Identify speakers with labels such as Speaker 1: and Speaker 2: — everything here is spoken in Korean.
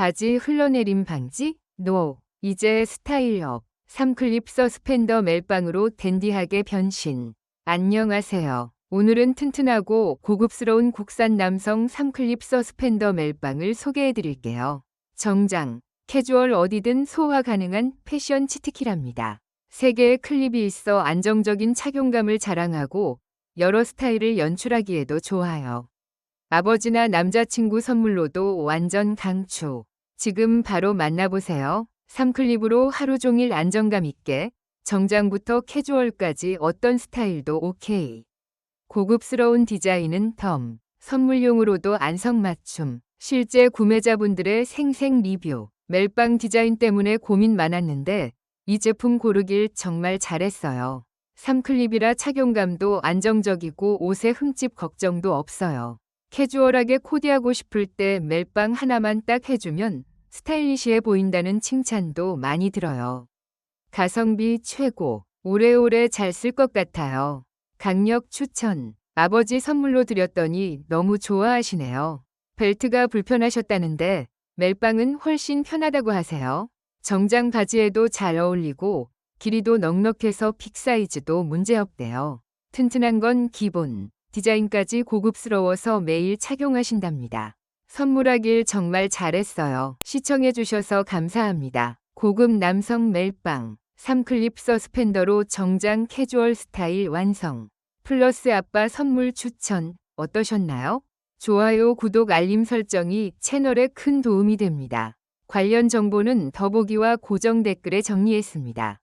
Speaker 1: 바지 흘러내림 방지? 노. 이제 스타일업. 3클립 서스펜더 멜빵으로 댄디하게 변신. 안녕하세요. 오늘은 튼튼하고 고급스러운 국산 남성 3클립 서스펜더 멜빵을 소개해 드릴게요. 정장, 캐주얼 어디든 소화 가능한 패션 치트키랍니다. 세 개의 클립이 있어 안정적인 착용감을 자랑하고 여러 스타일을 연출하기에도 좋아요. 아버지나 남자친구 선물로도 완전 강추. 지금 바로 만나보세요. 3클립으로 하루 종일 안정감 있게 정장부터 캐주얼까지 어떤 스타일도 오케이. 고급스러운 디자인은 덤, 선물용으로도 안성맞춤, 실제 구매자분들의 생생 리뷰, 멜빵 디자인 때문에 고민 많았는데 이 제품 고르길 정말 잘했어요. 3클립이라 착용감도 안정적이고 옷에 흠집 걱정도 없어요. 캐주얼하게 코디하고 싶을 때 멜빵 하나만 딱 해주면 스타일리시해 보인다는 칭찬도 많이 들어요. 가성비 최고, 오래오래 잘 쓸 것 같아요. 강력 추천, 아버지 선물로 드렸더니 너무 좋아하시네요. 벨트가 불편하셨다는데 멜빵은 훨씬 편하다고 하세요. 정장 바지에도 잘 어울리고 길이도 넉넉해서 픽 사이즈도 문제없대요. 튼튼한 건 기본, 디자인까지 고급스러워서 매일 착용하신답니다. 선물하길 정말 잘했어요. 시청해주셔서 감사합니다. 고급 남성 멜빵, 3클립 서스펜더로 정장 캐주얼 스타일 완성. 플러스 아빠 선물 추천 어떠셨나요? 좋아요, 구독, 알림 설정이 채널에 큰 도움이 됩니다. 관련 정보는 더보기와 고정 댓글에 정리했습니다.